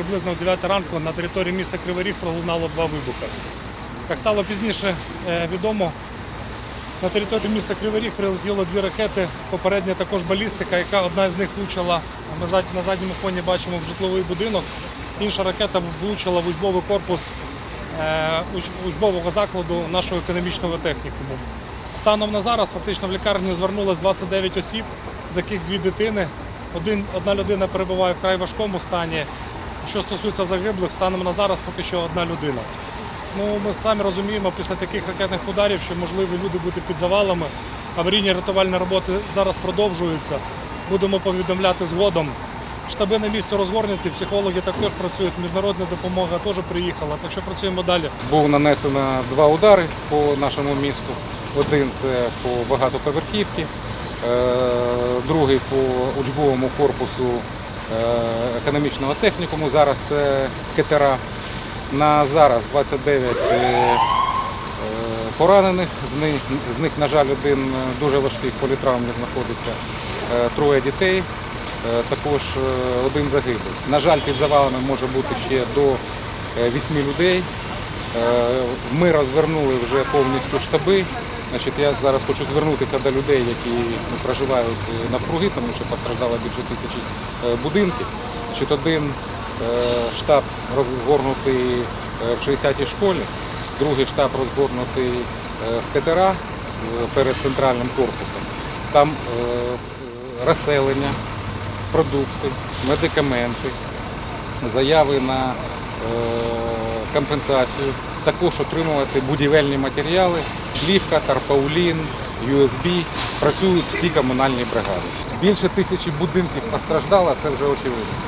приблизно о 9 ранку на території міста Кривий Ріг пролунало два вибухи. Як стало пізніше е, відомо, на територію міста Кривий Ріг прилетіло дві ракети. Попередня також балістика, яка одна з них влучила. Ми на задньому фоні бачимо в житловий будинок. Інша ракета влучила в учбовий корпус е, учбового закладу нашого економічного технікуму. Станом на зараз фактично в лікарні звернулось 29 осіб, з яких дві дитини. Один, одна людина перебуває в край важкому стані. Що стосується загиблих, станом на зараз поки що одна людина. Ну, ми самі розуміємо після таких ракетних ударів, що можливі люди бути під завалами. Аварійні рятувальні роботи зараз продовжуються. Будемо повідомляти згодом. Штаби на місці розгорнуті, психологи також працюють, міжнародна допомога теж приїхала, так що працюємо далі. Було нанесено два удари по нашому місту. Один це по багатоповерхівці, е, другий по учбовому корпусу економічного технікуму. Зараз це КТРА. На зараз 29 е, е, поранених, з них, з них, на жаль, один е, дуже важкий в політравмі знаходиться, Е, троє дітей, е, також е, один загиблий. На жаль, під завалами може бути ще до е, людей. Е, Ми розвернули вже повністю штаби. Значить, я зараз хочу звернутися до людей, які ну, проживають е, навкруги, тому що постраждало більше тисячі е, будинків. Значить, один е, штаб розгорнутий в 60-й школі, другий штаб розгорнутий в КТРА перед центральним корпусом. Там розселення, продукти, медикаменти, заяви на компенсацію, також отримувати будівельні матеріали, плівка, тарпаулін, USB. Працюють всі комунальні бригади. Більше тисячі будинків постраждало, це вже очевидно.